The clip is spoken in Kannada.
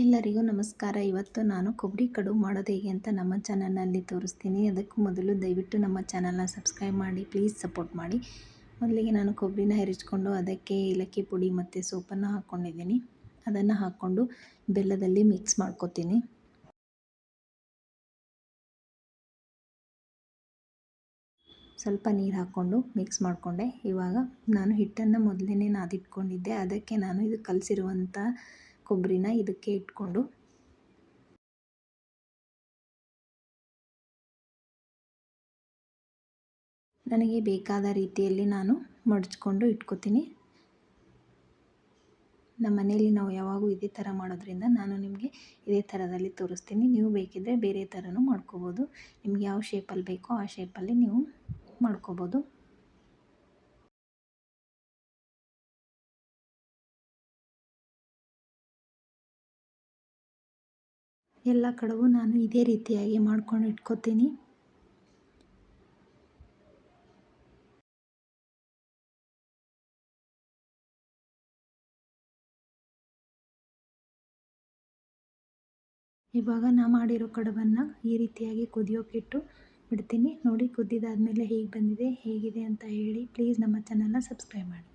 ಎಲ್ಲರಿಗೂ ನಮಸ್ಕಾರ. ಇವತ್ತು ನಾನು ಕೊಬ್ಬರಿ ಕಡುಬು ಮಾಡೋದು ಹೇಗೆ ಅಂತ ನಮ್ಮ ಚಾನಲ್ನಲ್ಲಿ ತೋರಿಸ್ತೀನಿ. ಅದಕ್ಕೂ ಮೊದಲು ದಯವಿಟ್ಟು ನಮ್ಮ ಚಾನಲ್ನ ಸಬ್ಸ್ಕ್ರೈಬ್ ಮಾಡಿ, ಪ್ಲೀಸ್ ಸಪೋರ್ಟ್ ಮಾಡಿ. ಮೊದಲಿಗೆ ನಾನು ಕೊಬ್ಬರಿನ ಹೆರಿಚ್ಕೊಂಡು ಅದಕ್ಕೆ ಏಲಕ್ಕಿ ಪುಡಿ ಮತ್ತು ಸೋಪನ್ನು ಹಾಕ್ಕೊಂಡಿದ್ದೀನಿ. ಅದನ್ನು ಹಾಕ್ಕೊಂಡು ಬೆಲ್ಲದಲ್ಲಿ ಮಿಕ್ಸ್ ಮಾಡ್ಕೊತೀನಿ. ಸ್ವಲ್ಪ ನೀರು ಹಾಕ್ಕೊಂಡು ಮಿಕ್ಸ್ ಮಾಡಿಕೊಂಡೆ. ಇವಾಗ ನಾನು ಹಿಟ್ಟನ್ನು ಮೊದಲೇ ನಾದಿಟ್ಕೊಂಡಿದ್ದೆ. ಅದಕ್ಕೆ ನಾನು ಇದು ಕಲಸಿರುವಂಥ ಕೊಬ್ಬರಿನ ಇದಕ್ಕೆ ಇಟ್ಕೊಂಡು ನನಗೆ ಬೇಕಾದ ರೀತಿಯಲ್ಲಿ ನಾನು ಮಡಚ್ಕೊಂಡು ಇಟ್ಕೋತೀನಿ. ನಮ್ಮ ಮನೆಯಲ್ಲಿ ನಾವು ಯಾವಾಗೂ ಇದೇ ಥರ ಮಾಡೋದ್ರಿಂದ ನಾನು ನಿಮಗೆ ಇದೇ ಥರದಲ್ಲಿ ತೋರಿಸ್ತೀನಿ. ನೀವು ಬೇಕಿದ್ದರೆ ಬೇರೆ ಥರನೂ ಮಾಡ್ಕೋಬೋದು. ನಿಮ್ಗೆ ಯಾವ ಶೇಪಲ್ಲಿ ಬೇಕೋ ಆ ಶೇಪಲ್ಲಿ ನೀವು ಮಾಡ್ಕೋಬೋದು. ಎಲ್ಲ ಕಡೆಗೂ ನಾನು ಇದೇ ರೀತಿಯಾಗಿ ಮಾಡ್ಕೊಂಡು ಇಟ್ಕೋತೀನಿ. ಇವಾಗ ನಾ ಮಾಡಿರೋ ಕಡವನ್ನ ಈ ರೀತಿಯಾಗಿ ಕುದಿಯೋಕ್ಕಿಟ್ಟು ಬಿಡ್ತೀನಿ. ನೋಡಿ ಕುದ್ದಿದಾದಮೇಲೆ ಹೇಗೆ ಬಂದಿದೆ, ಹೇಗಿದೆ ಅಂತ ಹೇಳಿ. ಪ್ಲೀಸ್ ನಮ್ಮ ಚಾನಲ್ನ ಸಬ್ಸ್ಕ್ರೈಬ್ ಮಾಡಿ.